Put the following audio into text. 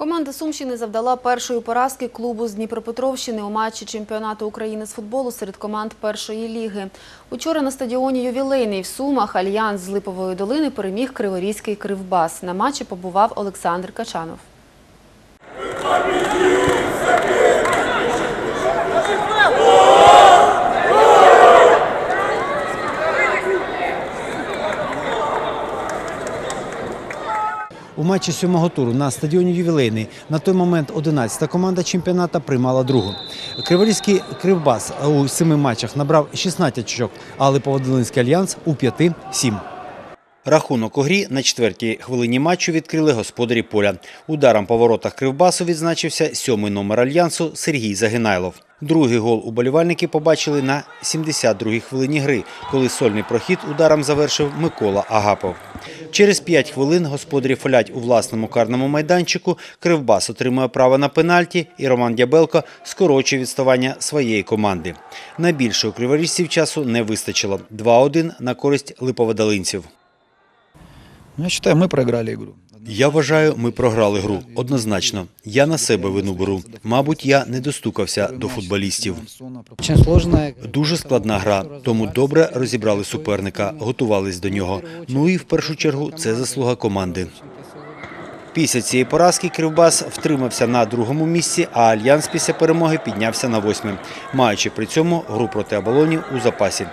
Команда Сумщини завдала першої поразки клубу з Дніпропетровщини у матчі чемпіонату України з футболу серед команд першої ліги. Учора на стадіоні «Ювілейний» в Сумах Альянс з Липової долини переміг Криворізький Кривбас. На матчі побував Олександр Качанов. У матчі сьомого туру на стадіоні «Ювілейний» на той момент 11-та команда чемпіоната приймала другу. Криворізький Кривбас у семи матчах набрав 16 очок, а Липоводолинський альянс у п'яти – сім. Рахунок у грі на четвертій хвилині матчу відкрили господарі поля. Ударом по воротах Кривбасу відзначився сьомий номер альянсу Сергій Загинайлов. Другий гол уболівальники побачили на 72-й хвилині гри, коли сольний прохід ударом завершив Микола Агапов. Через 5 хвилин господарі фолять у власному карному майданчику, Кривбас отримує право на пенальті і Роман Дябелко скорочує відставання своєї команди. На більше у криворіжців часу не вистачило. 2-1 на користь липоводолинців. Ну, Я считаю, мы проиграли игру. Я вважаю, ми програли гру. Однозначно. Я на себе вину беру. Мабуть, я не достукався до футболістів. Дуже складна гра, тому добре розібрали суперника, готувались до нього. Ну і в першу чергу це заслуга команди. Після цієї поразки Кривбас втримався на другому місці, а Альянс після перемоги піднявся на восьме, маючи при цьому гру проти Абалонів у запасі.